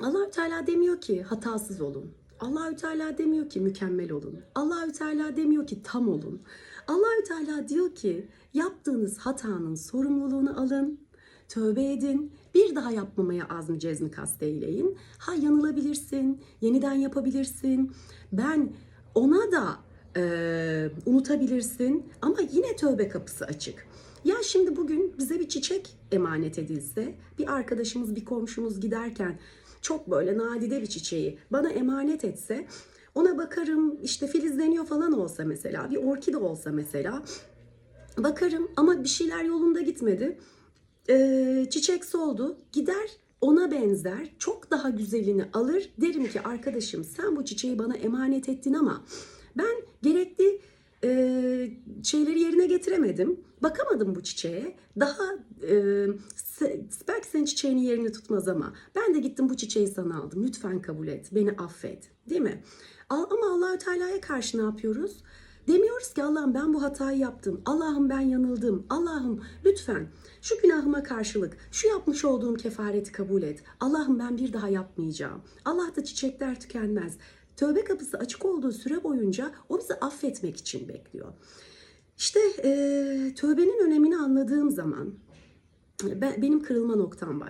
Allahü Teala demiyor ki hatasız olun. Allahü Teala demiyor ki mükemmel olun. Allahü Teala demiyor ki tam olun. Allahü Teala diyor ki yaptığınız hatanın sorumluluğunu alın. Tövbe edin. Bir daha yapmamaya azmi cezmi kast eyleyin. Ha yanılabilirsin, yeniden yapabilirsin. Ben ona da e, unutabilirsin ama yine tövbe kapısı açık. Ya şimdi bugün bize bir çiçek emanet edilse, bir arkadaşımız, bir komşumuz giderken çok böyle nadide bir çiçeği bana emanet etse, ona bakarım işte filizleniyor falan olsa mesela, bir orkide olsa mesela, bakarım ama bir şeyler yolunda gitmedi. Ee, çiçek soldu, gider ona benzer çok daha güzelini alır. Derim ki arkadaşım sen bu çiçeği bana emanet ettin ama ben gerekli e, şeyleri yerine getiremedim. Bakamadım bu çiçeğe. Daha e, belki senin çiçeğinin yerini tutmaz ama ben de gittim bu çiçeği sana aldım. Lütfen kabul et. Beni affet. Değil mi? Ama Allahü Teala'ya karşı ne yapıyoruz? Demiyoruz ki Allah'ım ben bu hatayı yaptım. Allah'ım ben yanıldım. Allah'ım lütfen şu günahıma karşılık şu yapmış olduğum kefareti kabul et. Allah'ım ben bir daha yapmayacağım. Allah da çiçekler tükenmez. Tövbe kapısı açık olduğu süre boyunca o bizi affetmek için bekliyor. İşte eee, tövbenin önemini anladığım zaman ben, benim kırılma noktam var.